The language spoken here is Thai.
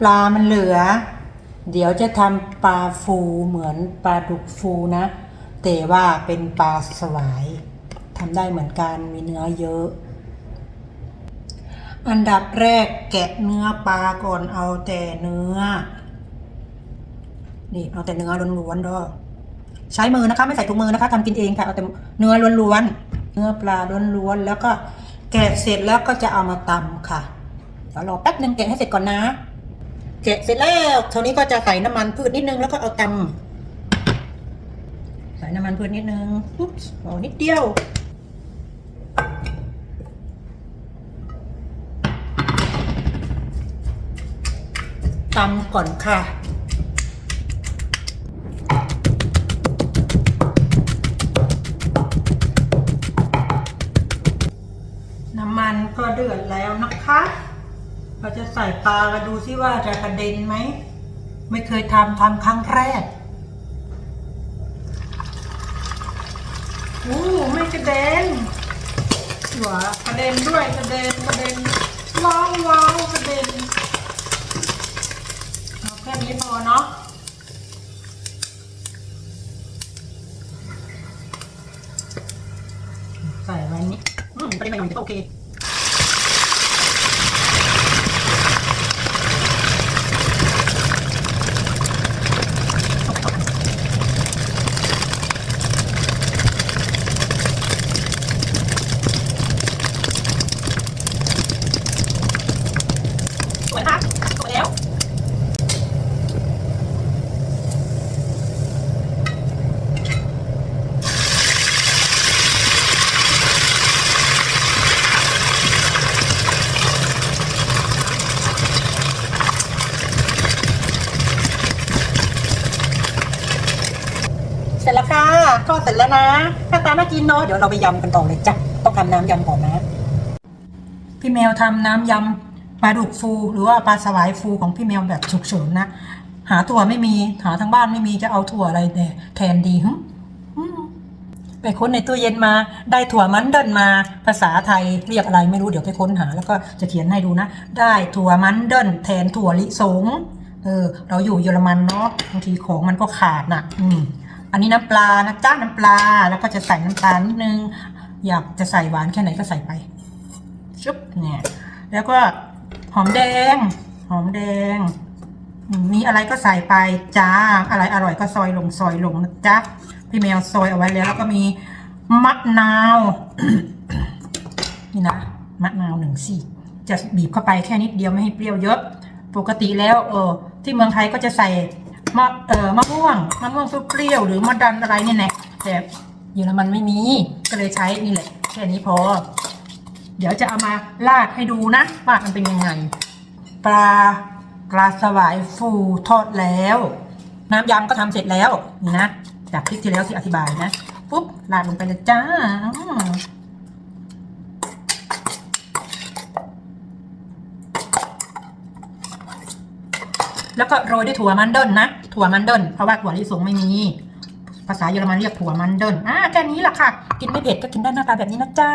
ปลามันเหลือ เดี๋ยวจะทำปลาฟูเหมือนปลาดุกฟูนะแต่ว่าเป็นปลาสวายทำได้เหมือนกันมีเนื้อเยอะ อันดับแรกแกะเนื้อปลาก่อนเอาแต่เนื้อ นี่เอาแต่เนื้อล้วนๆด้วยใช้มือนะคะ ไม่ใส่ถุงมือนะคะทำกินเองค่ะเอาแต่เนื้อล้วนๆเนื้อปลาล้วนๆแล้วก็แกะเสร็จแล้วก็จะเอามาตำค่ะเดี๋ยวรอแป๊บนึงแกะให้เสร็จก่อนนะ แกะเสร็จแล้วเท่านี้ก็จะใส่น้ำมันพืชนิดนึงแล้วก็เอาตำใส่น้ำมันพืชนิดนึงปุ๊บพอนิดเดียวตำก่อนค่ะน้ำมันก็เดือดแล้วนะคะ เราจะใส่ปลามาดูซิว่าจะกระเด็นไหม ไม่เคยทำทำครั้งแรกอู้ไม่กระเด็นหวกระเด็นด้วยกระเด็นกระเด็นว้าวว้าวกระเด็นเอาแค่นี้พอเนาะใส่ไว้นี่อืมประเด็นมันอยู่โอเค สวยค่ะสวยแล้ว เส ร็จแล้วค่ะก็เสร็จแล้วนะหน้าตาน่ากินเนาะเดี๋ยวเราไปยำกันต่อเลยจ้ะต้องทำน้ำยำก่อนนะ พี่แมวทำน้ำยำปลาดุกฟู หรือว่าปลาสวายฟูของพี่แมวแบบฉุกเฉินนะหาถั่วไม่มีหาทั้งบ้านไม่มีจะเอาถั่วอะไรแทนดีหึไปค้นในตู้เย็นมา ได้ถั่วมันเดินมา ภาษาไทยเรียกอะไรไม่รู้เดี๋ยวไปค้นหา แล้วก็จะเขียนให้ดูนะ ได้ถั่วมันเดินแทนถั่วลิสงเออ เราอยู่เยอรมันเนาะบางทีของมันก็ขาดน่ะ อืม อันนี้น้ำปลานะจ้าน้ำปลา แล้วก็จะใส่น้ำตาลนิดนึง อยากจะใส่หวานแค่ไหนก็ใส่ไปชุบเนี่ย แล้วก็หอมแดง หอมแดงมมีอะไรก็ใส่ไปจ้า อะไรอร่อยก็ซอยลงซอยลงนะจ๊ะ พี่แมวซอยเอาไว้แล้ว แล้วก็มีมะนาว นี่นะ มะนาวหนึ่งสี่ จะบีบเข้าไปแค่นิดเดียวไม่ให้เปรี้ยวเยอะ ปกติแล้ว เออที่เมืองไทยก็จะใส่ มะเออมะม่วงมะม่วงเปรี้ยวหรือมะดันอะไรเนี่ยแหละแต่เยอรมันไม่มีก็เลยใช้นี่แหละแค่นี้พอ เดี๋ยวจะเอามาลาดให้ดูนะว่ามันเป็นยังไง ปลาปลาสวายฟูทอดแล้ว น้ำยำก็ทำเสร็จแล้วนี่นะจากคลิปที่แล้วที่อธิบายนะปุ๊บลาดลงไปเลยจ้า แล้วก็โรยด้วยถั่วมันเดิลนะ ถั่วมันเดิลเพราะว่าถั่วลิสงไม่มี ภาษาเยอรมันเรียกถั่วมันเดิลอ่าแค่นี้แหละค่ะ กินไม่เผ็ดก็กินได้หน้าตาแบบนี้นะจ๊ะ